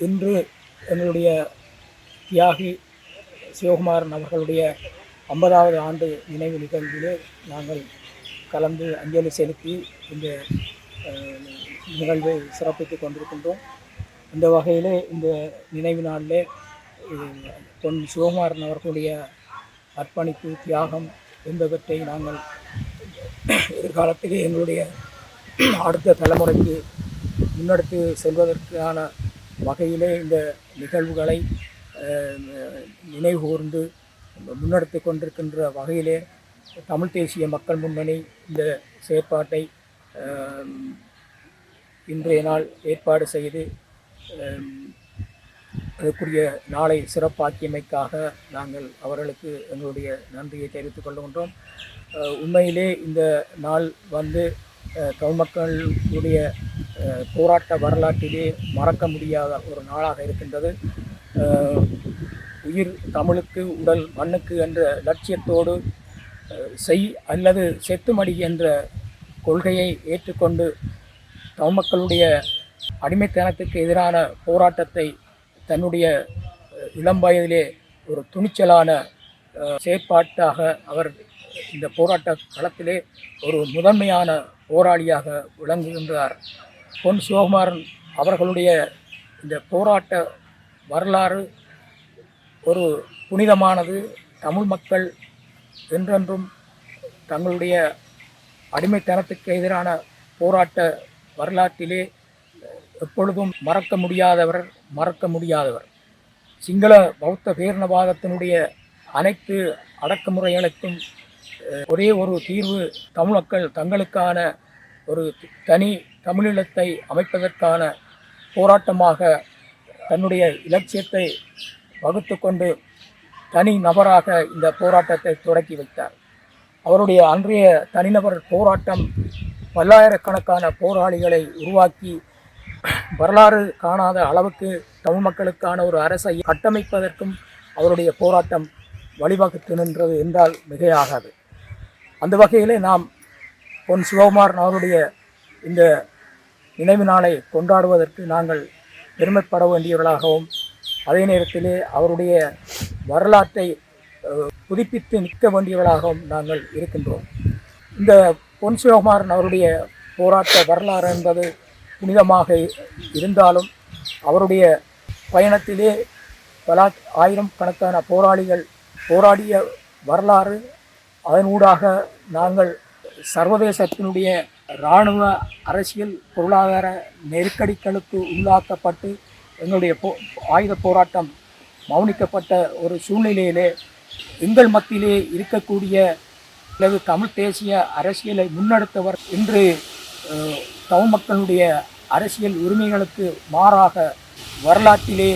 இன்று எங்களுடைய தியாகி சிவகுமாரன் அவர்களுடைய ஐம்பதாவது ஆண்டு நினைவு நிகழ்விலே நாங்கள் கலந்து அஞ்சலி செலுத்தி இந்த நிகழ்வை சிறப்பித்துக் கொண்டிருக்கின்றோம். இந்த வகையிலே இந்த நினைவு நாளிலே பொன் சிவகுமாரன் அவர்களுடைய அர்ப்பணிப்பு தியாகம் என்பவற்றை நாங்கள் எதிர்காலத்திலே எங்களுடைய அடுத்த தலைமுறைக்கு முன்னெடுத்து செல்வதற்கான வகையிலே இந்த நிகழ்வுகளை நினைவுகூர்ந்து முன்னெடுத்து கொண்டிருக்கின்ற வகையிலே தமிழ் தேசிய மக்கள் முன்னணி இந்த செயற்பாட்டை இன்றைய நாள் ஏற்பாடு செய்து அதற்குரிய நாளை சிறப்பாக்கியமைக்காக நாங்கள் அவர்களுக்கு எங்களுடைய நன்றியை தெரிவித்துக் கொள்கின்றோம். உண்மையிலே இந்த நாள் வந்து தமிழ் மக்களுடைய போராட்ட வரலாற்றிலே மறக்க முடியாத ஒரு நாளாக இருக்கின்றது. உயிர் தமிழுக்கு உடல் மண்ணுக்கு என்ற லட்சியத்தோடு செய் அல்லது செத்துமடி என்ற கொள்கையை ஏற்றுக்கொண்டு தமிழ் மக்களுடைய அடிமைத்தனத்துக்கு எதிரான போராட்டத்தை தன்னுடைய இளம் வயதிலே ஒரு துணிச்சலான செயற்பாட்டாக அவர் இந்த போராட்ட களத்திலே ஒரு முதன்மையான போராளியாக விளங்குகின்றார். பொன் சிவகுமாரன் அவர்களுடைய இந்த போராட்ட வரலாறு ஒரு புனிதமானது. தமிழ் மக்கள் என்றென்றும் தங்களுடைய அடிமைத்தனத்துக்கு எதிரான போராட்ட வரலாற்றிலே எப்பொழுதும் மறக்க முடியாதவர் மறக்க முடியாதவர். சிங்கள பௌத்த பேரினவாதத்தினுடைய அனைத்து அடக்குமுறைகளுக்கும் ஒரே ஒரு தீர்வு தமிழ் மக்கள் தங்களுக்கான ஒரு தனி தமிழீழத்தை அமைப்பதற்கான போராட்டமாக தன்னுடைய இலட்சியத்தை வகுத்து கொண்டு தனி நபராக இந்த போராட்டத்தை தொடக்கி வைத்தார். அவருடைய அன்றைய தனிநபர் போராட்டம் பல்லாயிரக்கணக்கான போராளிகளை உருவாக்கி வரலாறு காணாத அளவுக்கு தமிழ் மக்களுக்கான ஒரு அரசை கட்டமைப்பதற்கும் அவருடைய போராட்டம் வழிவகுத்து நின்றது என்றால் மிகையாகாது. அந்த வகையிலே நாம் பொன் சிவகுமார் அவருடைய இந்த நினைவு நாளை கொண்டாடுவதற்கு நாங்கள் பெருமைப்பட வேண்டியவர்களாகவும் அதே நேரத்திலே அவருடைய வரலாற்றை புதுப்பித்து நிற்க வேண்டியவர்களாகவும் நாங்கள் இருக்கின்றோம். இந்த பொன் சிவகுமாரன் அவருடைய போராட்ட வரலாறு என்பது புனிதமாக இருந்தாலும் அவருடைய பயணத்திலே பல ஆயிரம் கணக்கான போராளிகள் போராடிய வரலாறு அதனூடாக நாங்கள் சர்வதேசத்தினுடைய இராணுவ அரசியல் பொருளாதார நெருக்கடிகளுக்கு உள்ளாக்கப்பட்டு எங்களுடைய போ ஆயுத போராட்டம் மௌனிக்கப்பட்ட ஒரு சூழ்நிலையிலே எங்கள் மத்தியிலே இருக்கக்கூடிய அல்லது தமிழ் தேசிய அரசியலை முன்னெடுத்தவர் இன்று தமிழ் மக்களுடைய அரசியல் உரிமைகளுக்கு மாறாக வரலாற்றிலே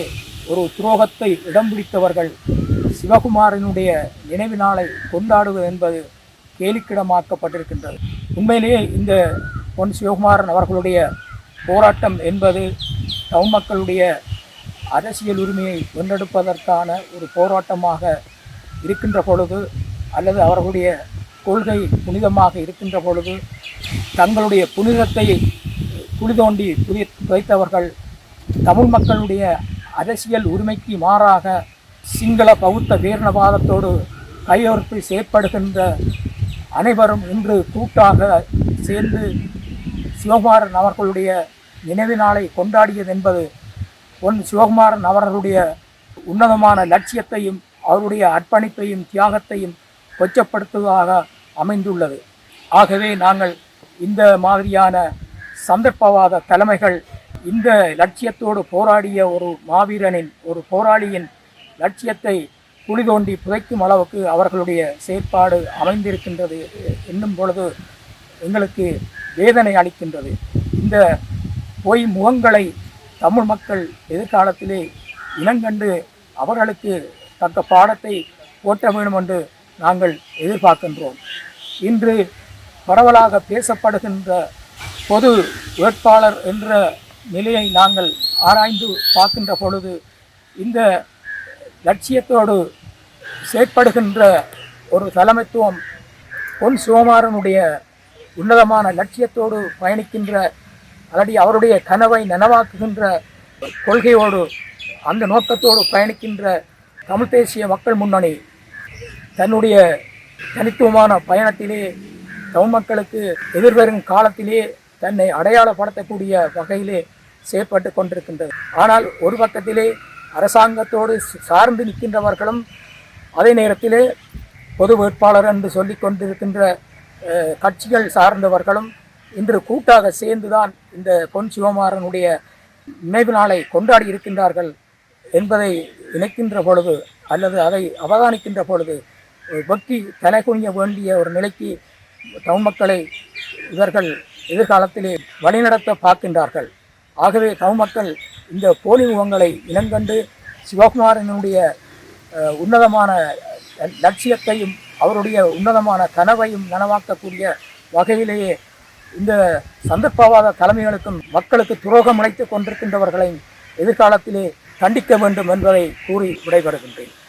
ஒரு துரோகத்தை இடம் பிடித்தவர்கள் சிவகுமாரனுடைய நினைவு நாளை கொண்டாடுவது என்பது கேலிக்கிடமாக்கப்பட்டிருக்கின்றது. உண்மையிலேயே இந்த பொன் சிவகுமாரன் அவர்களுடைய போராட்டம் என்பது தமிழ் மக்களுடைய அரசியல் உரிமையை வென்றெடுப்பதற்கான ஒரு போராட்டமாக இருக்கின்ற பொழுது அல்லது அவர்களுடைய கொள்கை புனிதமாக இருக்கின்ற பொழுது தங்களுடைய புனிதத்தை குளிதோண்டி புதி தமிழ் மக்களுடைய அரசியல் உரிமைக்கு மாறாக சிங்கள பௌத்த வீரணவாதத்தோடு கையொறுப்பில் செயற்படுகின்ற அனைவரும் இன்று கூட்டாக சேர்ந்து சிவகுமாரன் அவர்களுடைய நினைவு நாளை கொண்டாடியது என்பது பொன் சிவகுமாரன் அவர்களுடைய உன்னதமான லட்சியத்தையும் அவருடைய அர்ப்பணிப்பையும் தியாகத்தையும் கொச்சப்படுத்துவதாக அமைந்துள்ளது. ஆகவே நாங்கள் இந்த மாதிரியான சந்தர்ப்பவாத தலைமைகள் இந்த லட்சியத்தோடு போராடிய ஒரு மாவீரனின் ஒரு போராளியின் லட்சியத்தை குழி தோண்டி புதைக்கும் அளவுக்கு அவர்களுடைய செயற்பாடு அமைந்திருக்கின்றது என்னும் பொழுது எங்களுக்கு வேதனை அளிக்கின்றது. இந்த பொய் முகங்களை தமிழ் மக்கள் எதிர்காலத்திலே இனங்கண்டு அவர்களுக்கு தக்க பாடத்தை ஓட்ட வேண்டும் என்று நாங்கள் எதிர்பார்க்கின்றோம். இன்று பரவலாக பேசப்படுகின்ற பொது வேட்பாளர் என்ற நிலையை நாங்கள் ஆராய்ந்து பார்க்கின்ற பொழுது இந்த லட்சியத்தோடு செயற்படுகின்ற ஒரு தலைமைத்துவம் பொன் சிவகுமாரனுடைய உன்னதமான லட்சியத்தோடு பயணிக்கின்ற அல்லடி அவருடைய கனவை நனவாக்குகின்ற கொள்கையோடு அந்த நோக்கத்தோடு பயணிக்கின்ற தமிழ் தேசிய மக்கள் முன்னணி தன்னுடைய தனித்துவமான பயணத்திலே தமிழ் மக்களுக்கு எதிர்வரும் காலத்திலே தன்னை அடையாளப்படுத்தக்கூடிய வகையிலே செயற்பட்டு கொண்டிருக்கின்றது. ஆனால் ஒரு பக்கத்திலே அரசாங்கத்தோடு சார்ந்து நிற்கின்றவர்களும் அதே நேரத்திலே பொது வேட்பாளர் என்று சொல்லிக் கொண்டிருக்கின்ற கட்சிகள் சார்ந்தவர்களும் இன்று கூட்டாக சேர்ந்துதான் இந்த பொன் சிவமாறனுடைய நினைவு நாளை கொண்டாடி இருக்கின்றார்கள் என்பதை நினைக்கின்ற பொழுது அல்லது அதை அவதானிக்கின்ற பொழுது வெட்டி தலைகுனிய வேண்டிய ஒரு நிலைக்கு தமிழ் மக்களை இவர்கள் எதிர்காலத்திலே வழிநடத்த பார்க்கின்றார்கள். ஆகவே தமிழ் மக்கள் இந்த போலி முகங்களை இனங்கண்டு சிவகுமாரனுடைய உன்னதமான லட்சியத்தையும் அவருடைய உன்னதமான கனவையும் நனவாக்கக்கூடிய வகையிலேயே இந்த சந்தர்ப்பவாத தலைமைகளுக்கும் மக்களுக்கு துரோகம் அளித்துக் கொண்டிருக்கின்றவர்களை எதிர்காலத்திலே கண்டிக்க வேண்டும் என்பதை கூறி விடைபெறுகின்றேன்.